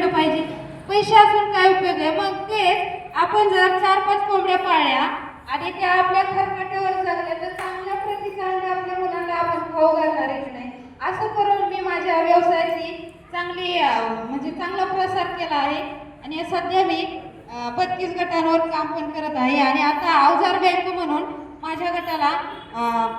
घडलं पाहिजे. पैसे असून काय उपयोग आहे? मग तेच आपण जर चार पाच कोंबड्या पाळल्या आणि त्या आपल्या खरकट्यावर जगल्या तर चांगल्या प्रतीचा आपल्या मुलांना आपण खाऊ घालणार आहे नाही? असं करून मी माझ्या व्यवसायाची चांगली म्हणजे चांगला प्रसार केला आहे. आणि सध्या मी बत्तीस गटांवर काम पण करत आहे. आणि आता अवजार बँक म्हणून माझ्या गटाला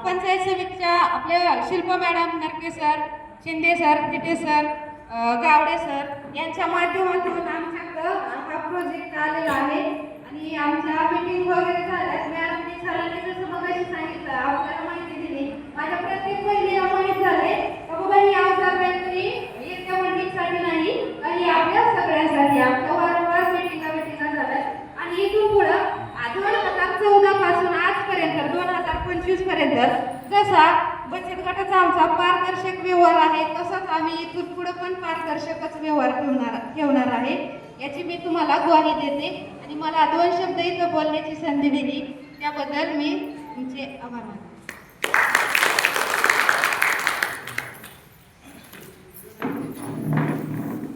पंचायत समितीच्या आपल्या Shilpa madam Narke sir Shinde sir Tite sir Gawade sir यांच्या माध्यमातून आमच्याकडं हा प्रोजेक्ट आलेला आहे. आणि आमच्या मीटिंग वगैरे झाल्यात मॅडमनी सरांनी जसं मगाशी सांगितलं आपल्याला माहिती दिली. माझ्या प्रत्येक महिलेला माहीत झाले का बाबा ही अवजार बँक येत्या मंडळीसाठी नाही तर ही आपल्या सगळ्यांसाठी आपल्या वारंवार मिटिंगा मिटिंगा झाल्यात आणि इथून पुढं दोन हजार चौदा पासून आजपर्यंत दोन हजार पंचवीसपर्यंत जसा बचत गटाचा आमचा पारदर्शक व्यवहार आहे. तसाच आम्ही इथून पुढे पण पारदर्शकच व्यवहार ठेवणार ठेवणार आहे. याची मी तुम्हाला ग्वाही देते. आणि मला दोन शब्द इथं बोलण्याची संधी दिली. त्याबद्दल मी तुमचे आभार मानते.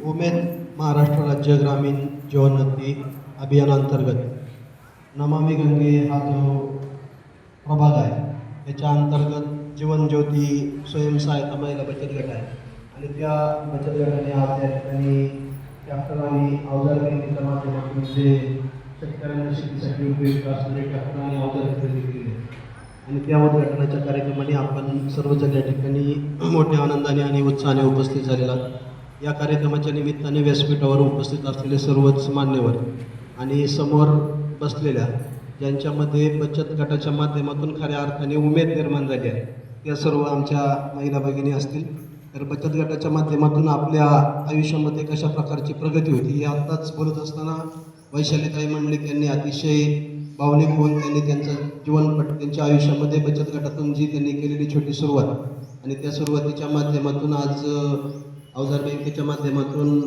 उमेद महाराष्ट्र राज्य ग्रामीण जीवनोन्नती अभियानांतर्गत नमामी गंगे हा जो प्रभाग आहे त्याच्या अंतर्गत जीवनज्योती स्वयंसहायता महिला बचत गट आहे. आणि त्या बचत गटाने आज या ठिकाणी ट्रॅक्टर आणि अवजार खरेदीच्या माध्यमातून जे शेतकऱ्यांना शेतीसाठी उपयुक्त असणारे ट्रॅक्टर आणि अवजार खरेदी केले. आणि त्या उद्घाटनाच्या कार्यक्रमाने आपण सर्वजण या ठिकाणी मोठ्या आनंदाने आणि उत्साहाने उपस्थित झालेला या कार्यक्रमाच्या निमित्ताने व्यासपीठावर उपस्थित असलेले सर्वच मान्यवर आणि समोर बसलेल्या ज्यांच्यामध्ये बचत गटाच्या माध्यमातून खऱ्या अर्थाने उमेद निर्माण झाली आहे. या सर्व आमच्या महिला भगिनी असतील तर बचत गटाच्या माध्यमातून आपल्या आयुष्यामध्ये कशा प्रकारची प्रगती होती हे आत्ताच बोलत असताना वैशालीताई मंडलिक यांनी अतिशय भावनिक होऊन त्यांनी त्यांचं जीवनपट त्यांच्या आयुष्यामध्ये बचत गटातून जी त्यांनी केलेली छोटी सुरुवात आणि त्या सुरुवातीच्या माध्यमातून आज अवजार बँकेच्या माध्यमातून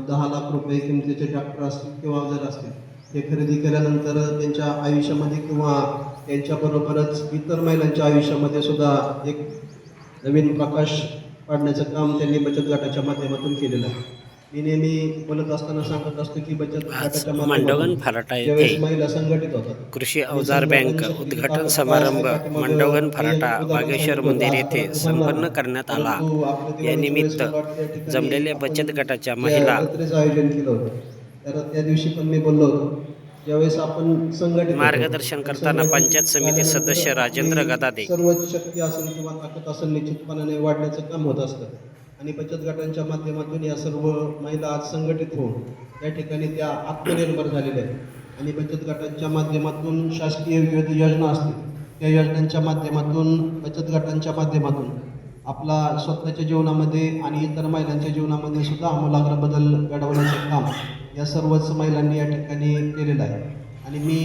दहा लाख रुपये किमतीचे ट्रॅक्टर असतील किंवा अवजार असतील हे खरेदी केल्यानंतर त्यांच्या आयुष्यामध्ये किंवा त्यांच्याबरोबरच इतर महिलांच्या आयुष्यामध्ये सुद्धा एक नवीन प्रकाश पाडण्याचं काम त्यांनी बचत गटाच्या माध्यमातून केलेलं आहे. मी नेहमी बोलत असताना सांगत असतो की बचत गटाच्या माध्यमातून फराटा येथे महिला संघटित होतात कृषी अवजार बँक उद्घाटन समारंभ मंडवगण फराटा वागेश्वर मंदिर येथे संपन्न करण्यात आला. या निमित्त जमलेल्या बचत गटाच्या महिला आयोजन केलं होतं. तर त्या दिवशी पण मी बोललो होतो. ज्यावेळेस आपण संघटित मार्गदर्शन करताना पंचायत समिती सदस्य राजेंद्र गदादे. सर्वच शक्ती असेल किंवा ताकद असेल निश्चितपणाने वाढण्याचं काम होत असतं. आणि बचत गटांच्या माध्यमातून या सर्व महिला आज संघटित होऊन या ठिकाणी त्या आत्मनिर्भर झालेल्या आहेत. आणि बचत गटांच्या माध्यमातून शासकीय विविध योजना असतील त्या योजनांच्या माध्यमातून बचत गटांच्या माध्यमातून आपला स्वतःच्या जीवनामध्ये आणि इतर महिलांच्या जीवनामध्ये सुद्धा आमूलाग्र बदल घडवण्याचं काम या सर्वच महिलांनी या ठिकाणी केलेलं आहे. आणि मी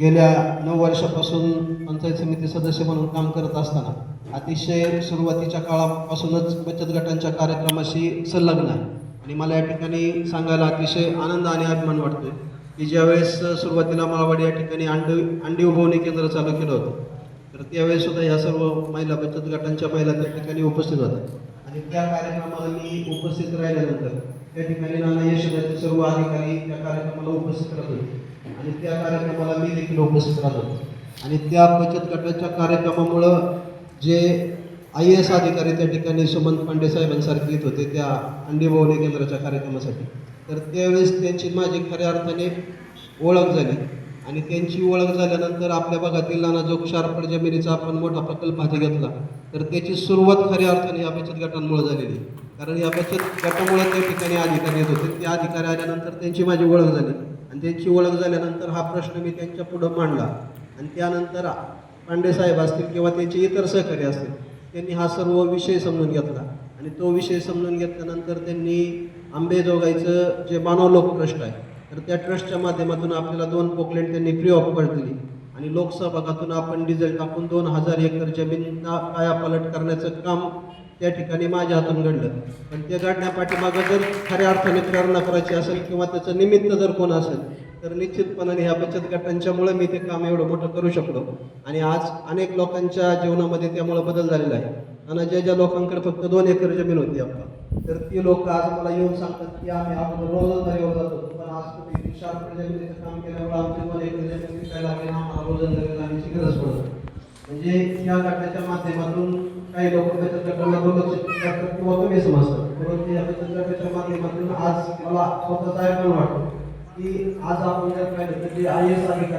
गेल्या नऊ वर्षापासून पंचायत समिती सदस्य म्हणून काम करत असताना अतिशय सुरुवातीच्या काळापासूनच बचत गटांच्या कार्यक्रमाशी संलग्न आहे. आणि मला या ठिकाणी सांगायला अतिशय आनंद आणि अभिमान वाटतोय की ज्यावेळेस सुरुवातीला माळवाडी या ठिकाणी अंडी अंडी उभवणी केंद्र चालू केलं होतं तर त्यावेळेस सुद्धा या सर्व महिला बचत गटांच्या महिला त्या ठिकाणी उपस्थित होत्या. आणि त्या कार्यक्रमाला मी उपस्थित राहिल्यानंतर त्या ठिकाणी नाना यशोदाचे सर्व अधिकारी त्या कार्यक्रमाला उपस्थित राहत होते. आणि त्या कार्यक्रमाला मी देखील उपस्थित राहत होतो. आणि त्या बचत गटाच्या कार्यक्रमामुळं जे आय एस अधिकारी त्या ठिकाणी सुमंत पांडे साहेबांसारखे येत होते त्या अंडीभवनी केंद्राच्या कार्यक्रमासाठी. तर त्यावेळेस त्यांची माझी खऱ्या अर्थाने ओळख झाली. आणि त्यांची ओळख झाल्यानंतर आपल्या भागातील नाना जो क्षारपड जमिनीचा आपण मोठा प्रकल्प हाती घेतला. तर त्याची सुरुवात खऱ्या अर्थाने या बचत गटांमुळे झालेली. कारण या बचत गटामुळे त्या ठिकाणी अधिकारी येत होते. ते अधिकारी आल्यानंतर त्यांची माझी ओळख झाली. आणि त्यांची ओळख झाल्यानंतर हा प्रश्न मी त्यांच्या पुढं मांडला. आणि त्यानंतर पांडे साहेब असतील किंवा त्यांचे इतर सहकारी असतील त्यांनी हा सर्व विषय समजून घेतला. आणि तो विषय समजून घेतल्यानंतर त्यांनी आंबेजोगाईचं जे मानव प्रश्न आहे तर त्या ट्रस्टच्या माध्यमातून आपल्याला दोन पोकलेट त्यांनी फ्री ऑफ कॉस्ट दिली. आणि लोकसहभागातून आपण डिझेल टाकून दोन हजार एकर जमीन कायापालट करण्याचं काम त्या ठिकाणी माझ्या हातून घडलं. पण ते घडण्यापाठीमागं जर खऱ्या अर्थाने प्रेरणा करायची असेल किंवा त्याचं निमित्त जर कोण असेल तर निश्चितपणाने ह्या बचत गटांच्यामुळे मी ते काम एवढं मोठं करू शकलो. आणि आज अनेक लोकांच्या जीवनामध्ये त्यामुळं बदल झालेला आहे. आणि ज्या ज्या लोकांकडे फक्त दोन एकर जमीन होती आपला तर ती लोक आज मला येऊन सांगतात की आम्ही आपण रोजंदारीवर जातो. पण आज तुम्ही विशाल प्रजापतीचं काम केल्यामुळे आमचे मला एक प्रजापती विकायला लागले आम्हाला रोजंदारी जाण्याची गरज पडत म्हणजे या गटाच्या माध्यमातून काही लोक बचत गटाला दुर्लक्ष करतात किंवा कमी समजतात परंतु या बचत गटाच्या माध्यमातून आज मला स्वतःचा अभिमान वाटतो की आज आपण जर पाहिलं तर जे आय एस अधिकारी